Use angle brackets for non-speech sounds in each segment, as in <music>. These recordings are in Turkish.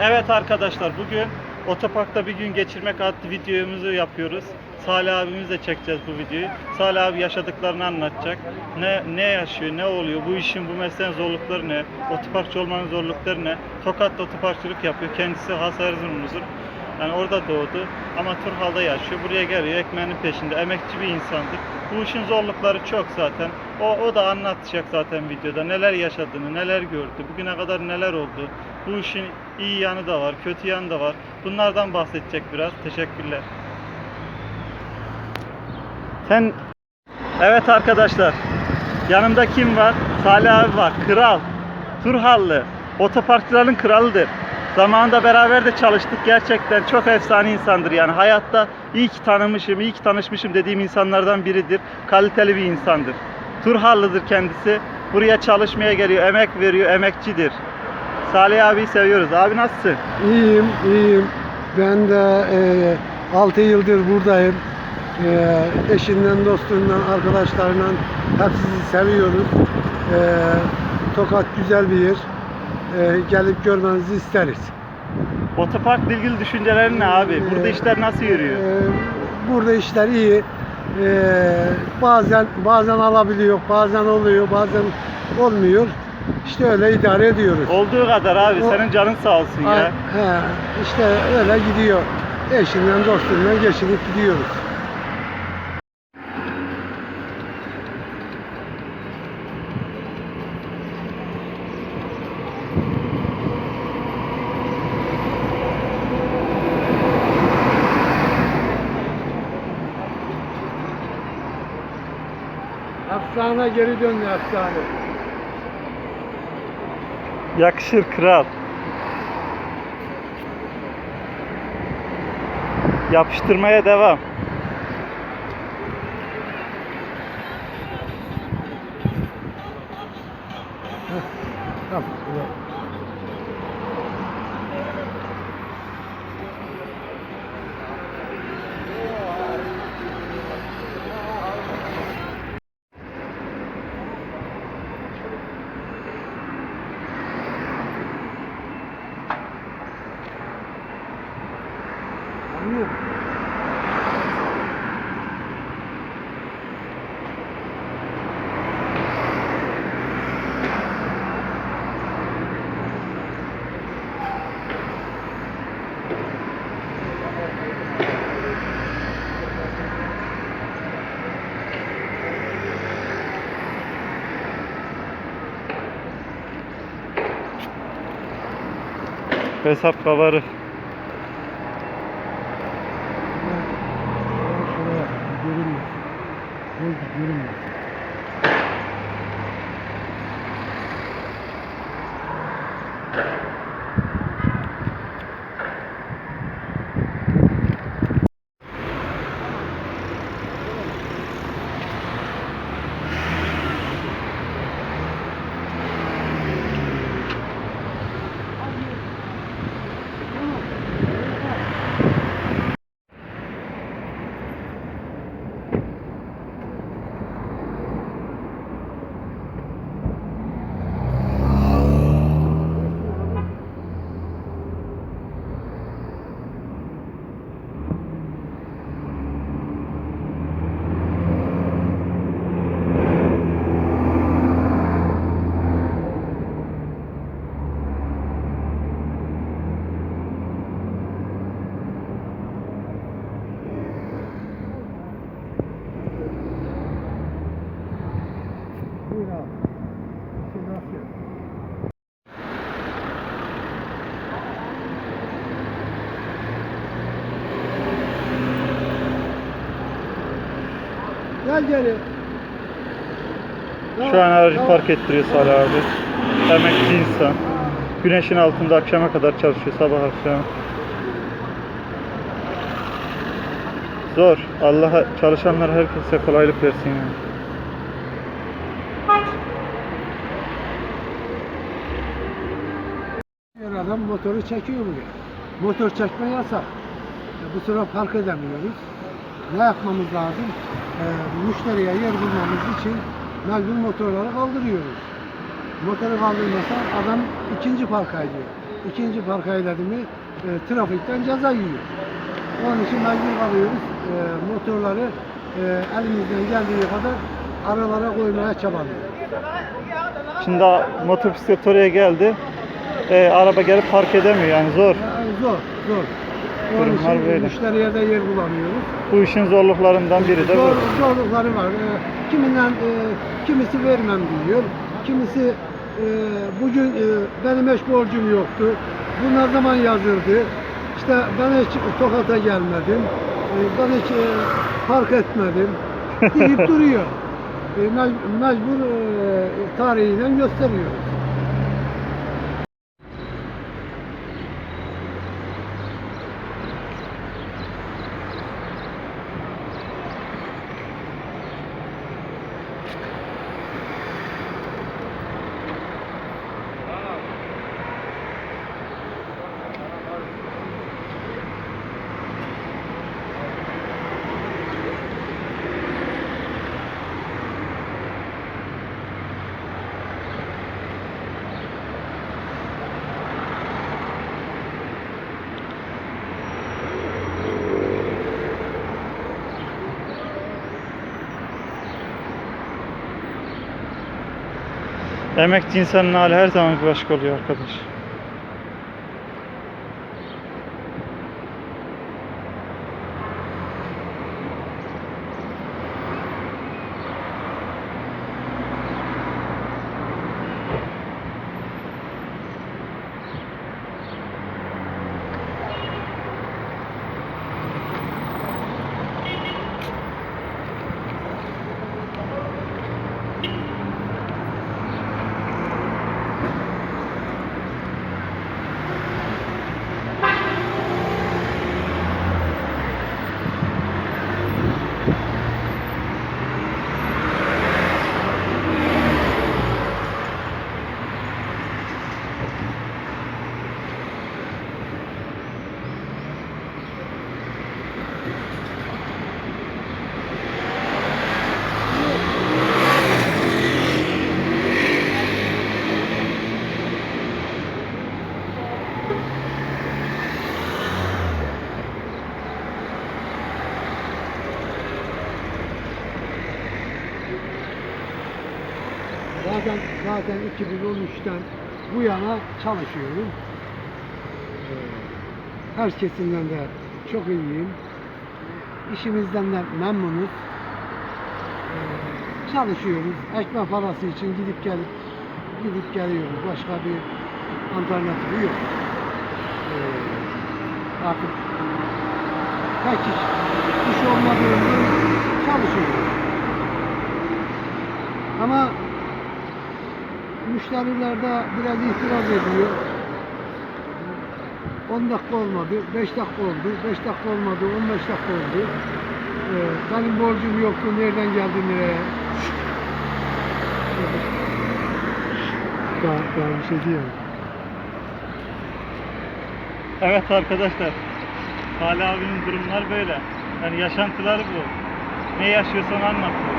Evet arkadaşlar bugün otoparkta bir gün geçirmek adlı videomuzu yapıyoruz. Salih abimizle çekeceğiz bu videoyu. Salih abi yaşadıklarını anlatacak. Ne ne yaşıyor, ne oluyor, bu işin, bu mesleğin zorlukları ne, otoparkçı olmanın zorlukları ne. Tokat'ta otoparkçılık yapıyor. Kendisi has Erzurumludur. Yani orada doğdu ama Turhal'da yaşıyor. Buraya geliyor ekmeğinin peşinde. Emekçi bir insandır. Bu işin zorlukları çok zaten. O, o da anlatacak zaten videoda. Neler yaşadığını, neler gördü, bugüne kadar neler oldu. Bu işin iyi yanı da var, kötü yanı da var. Bunlardan bahsedecek biraz. Teşekkürler. Sen Evet arkadaşlar. Yanımda kim var? Salih abi var. Kral. Turhallı. Otoparkçıların kralıdır. Zamanında beraber de çalıştık. Gerçekten çok efsane insandır yani. Hayatta iyi ki tanımışım, iyi ki tanışmışım dediğim insanlardan biridir. Kaliteli bir insandır. Turhallıdır kendisi. Buraya çalışmaya geliyor, emek veriyor, emekçidir. Salih abiyi seviyoruz. Abi nasılsın? İyiyim, iyiyim. Ben de 6 yıldır buradayım. E, eşinden, dostundan, arkadaşlarından hepsizi seviyoruz. E, Tokat güzel bir yer. E, gelip görmenizi isteriz. Otoparkla ilgili düşüncelerin ne abi? Burada E, işler nasıl yürüyor? e, burada işler iyi. E, bazen bazen alabiliyor, bazen oluyor, bazen olmuyor. İşte öyle idare ediyoruz. Olduğu kadar abi. O- Senin canın sağ olsun ya. He, işte öyle gidiyor. Eşinden dostundan geçinip gidiyoruz. Efsane geri döndü efsane. Yakışır kral. Yapıştırmaya devam. Hesap kavarı. Gel geri. Şu an aracı park ettiriyor Salih abi. Emekçi insan. Güneşin altında akşama kadar çalışıyor sabah akşam. Zor. Allah çalışanlar herkese kolaylık versin yani. Bir adam motoru çekiyor buraya. Motor çekme yasak. E, bu sıra park edemiyoruz. Ne yapmamız lazım? E, müşteriye yer bulmamız için mecbur motorları kaldırıyoruz. Motoru kaldırmasa adam ikinci parka ediyor. ikinci park eyledi mi e, trafikten ceza yiyor. Onun için mecbur kalıyoruz. E, motorları e, elimizden geldiği kadar aralara koymaya çabalıyoruz. Şimdi motosiklet oraya geldi. Ee, araba gelip park edemiyor yani zor. Yani zor, zor. Durumlar böyle. müşteriye de yer bulamıyoruz. Bu işin zorluklarından biri de bu. Zor, zorlukları var. Ee, kiminden e, kimisi vermem diyor. Kimisi e, bugün e, benim hiç borcum yoktu. Bu ne zaman yazıldı? İşte ben hiç Tokat'a gelmedim. E, ben hiç e, park etmedim. <laughs> deyip duruyor. E, mec- mecbur e, tarihiyle gösteriyoruz. Emekçi insanın hali her zaman başka oluyor arkadaş. Zaten zaten 2013'ten bu yana çalışıyorum. Ee, Her kesimden de çok iyiyim. İşimizden de memnunuz. Ee, Çalışıyoruz. Ekmek parası için gidip gelip gidip geliyoruz. Başka bir alternatifi yok. Ee, Artık pek iş, iş olmadığından çalışıyoruz. Ama müşteriler de biraz itiraz ediyor. 10 dakika olmadı, 5 dakika oldu, 5 dakika olmadı, 15 dakika oldu. Ee, benim borcum yoktu, nereden geldi nereye? daha, daha bir şey diyemem. Evet arkadaşlar. Salih abinin durumlar böyle. Yani yaşantıları bu. Ne yaşıyorsan anlatıyor.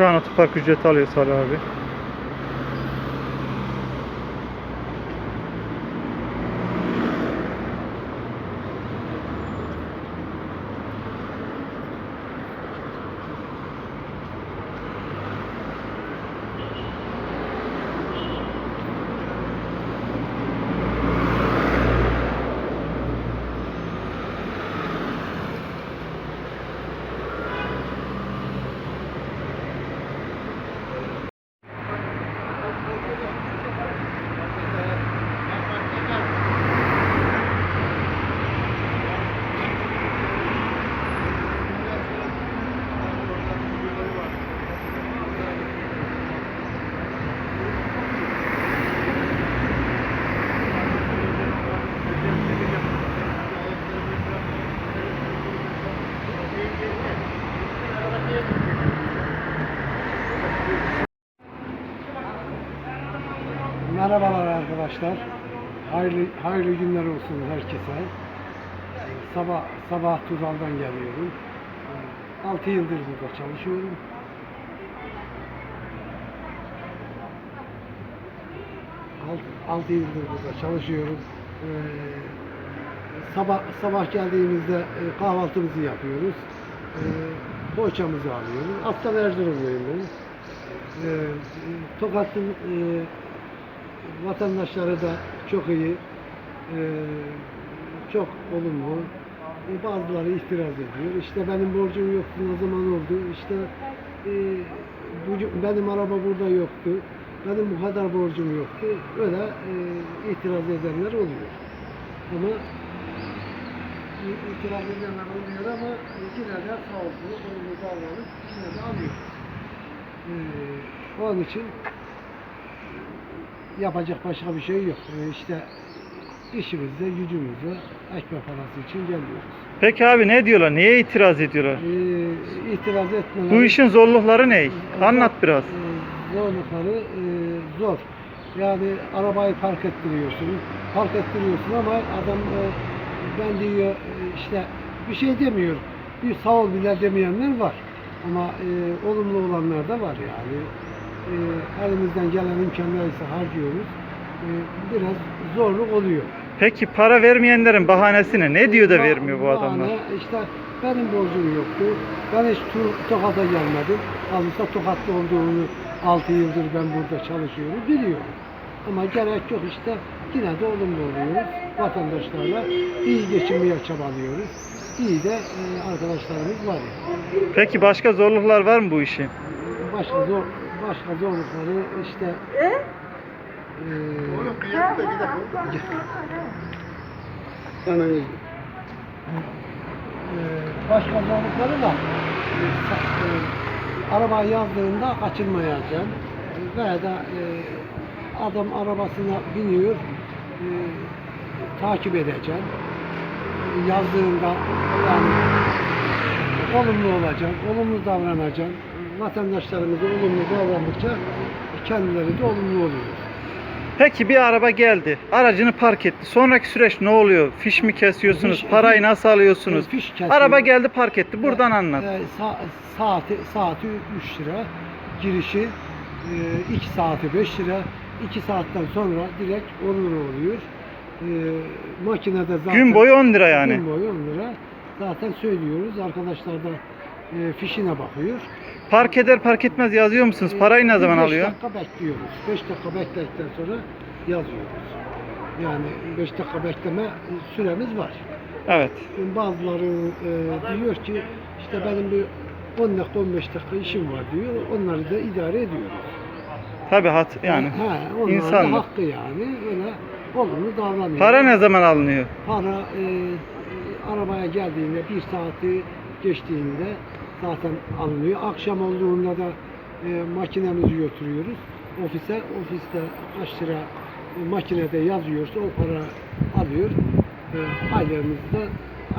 Şu an otopark ücreti alıyor Salih abi. Arkadaşlar. Hayırlı, hayırlı günler olsun herkese. Sabah sabah Tuzal'dan geliyorum. 6 yıldır burada çalışıyorum. Alt- Altı yıldır burada çalışıyorum. Ee, sabah sabah geldiğimizde e, kahvaltımızı yapıyoruz. Ee, poğaçamızı alıyoruz. Aslan Erzurumluyum ben. Ee, Tokat'ın e, vatandaşları da çok iyi, e, çok olumlu. E, bazıları itiraz ediyor. İşte benim borcum yoktu, ne zaman oldu? İşte e, benim araba burada yoktu. Benim bu kadar borcum yoktu. Öyle itiraz edenler oluyor. Ama itiraz edenler oluyor ama yine de sağ olsun, olumlu davranıp yine de alıyoruz. E, onun için yapacak başka bir şey yok. E, işte işimizde, gücümüzde ekmek parası için geliyoruz. Peki abi ne diyorlar? Niye itiraz ediyorlar? E, itiraz etmeleri... Bu işin zorlukları ne? Anlat biraz. E, zorlukları e, zor. Yani arabayı park ettiriyorsun, park ettiriyorsun ama adam e, ben diyor e, işte bir şey demiyor. Bir sağ ol bile demeyenler var. Ama e, olumlu olanlar da var yani. E, elimizden gelen imkanlar ise harcıyoruz. E, biraz zorluk oluyor. Peki para vermeyenlerin bahanesi ne? Ne diyor da Ba- vermiyor bu adamlar? bahane, işte benim borcum yoktu. Ben hiç Tokat'a gelmedim. Halbuki Tokat'ta olduğunu 6 yıldır ben burada çalışıyorum. Biliyorum. Ama gerek yok işte. Yine de olumlu oluyoruz. Vatandaşlarla iyi geçinmeye çabalıyoruz. İyi de e, arkadaşlarımız var. Yani. Peki başka zorluklar var mı bu işin? Başka zor başka zorlukları işte e, Sana Ee, başka zorlukları da e, sa- e, araba yazdığında kaçırmayacaksın. Veya da e, adam arabasına biniyor e, takip edeceksin. Yazdığında yani olumlu olacaksın, olumlu davranacaksın vatandaşlarımıza olumlu davrandıkça kendileri de olumlu oluyor. Peki bir araba geldi. Aracını park etti. Sonraki süreç ne oluyor? Fiş mi kesiyorsunuz? Fiş- Parayı nasıl alıyorsunuz? Fiş kesiyor. Araba geldi park etti. Buradan anlat. E, sa- saati saati 3 lira. Girişi 2 saati 5 lira. 2 saatten sonra direkt 10 lira oluyor. E, makinede zaten Gün boyu 10 lira yani. Gün boyu 10 lira. Zaten söylüyoruz. Arkadaşlar da e, fişine bakıyor. Park eder park etmez yazıyor musunuz? Parayı ne zaman 5 alıyor? dakika bekliyoruz. 5 dakika bekledikten sonra yazıyoruz. Yani 5 dakika bekleme süremiz var. Evet. Bazıları e, diyor ki işte benim bir 10 dakika 15 dakika işim var diyor. Onları da idare ediyoruz. Tabii hat yani. ha, insanlık. hakkı yani. Öyle olumlu davranıyor. Para ne zaman alınıyor? Para e, arabaya geldiğinde bir saati geçtiğinde zaten alınıyor. Akşam olduğunda da e, makinemizi götürüyoruz. Ofise, ofiste kaç lira e, makinede yazıyorsa o para alıyor. E, aylığımızı da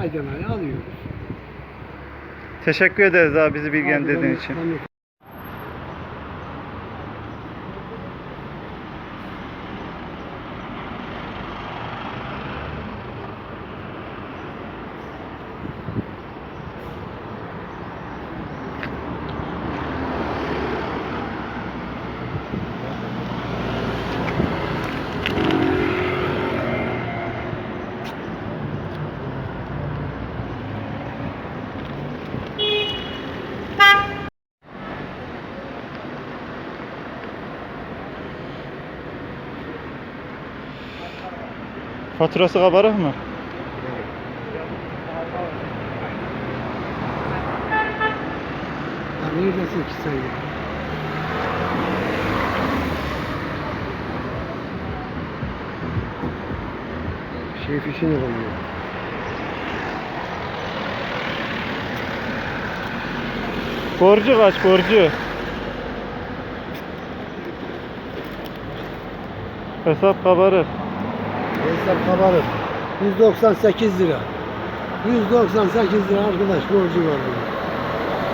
aydan aya alıyoruz. Teşekkür ederiz abi bizi bilgilendirdiğin için. ben- Faturası kabarık mı? Neredesin ki sen ya? Şey fişini koyuyor. Borcu kaç borcu? Hesap kabarık. Gençler kabarır. 198 lira. 198 lira arkadaş borcu var bunun.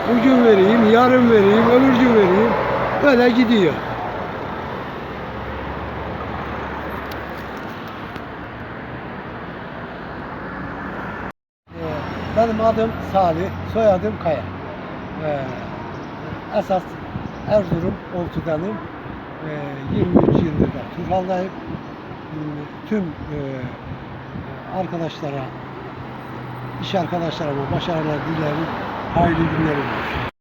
Bugün vereyim, yarın vereyim, öbür gün vereyim. Böyle gidiyor. Ee, benim adım Salih, soyadım Kaya. Ee, esas Erzurum Oltudan'ım. 23 ee, yıldır da Turhal'dayım. Hmm, Tüm e, arkadaşlara, iş arkadaşlarıma başarılar dilerim. Hayırlı günlerim olsun.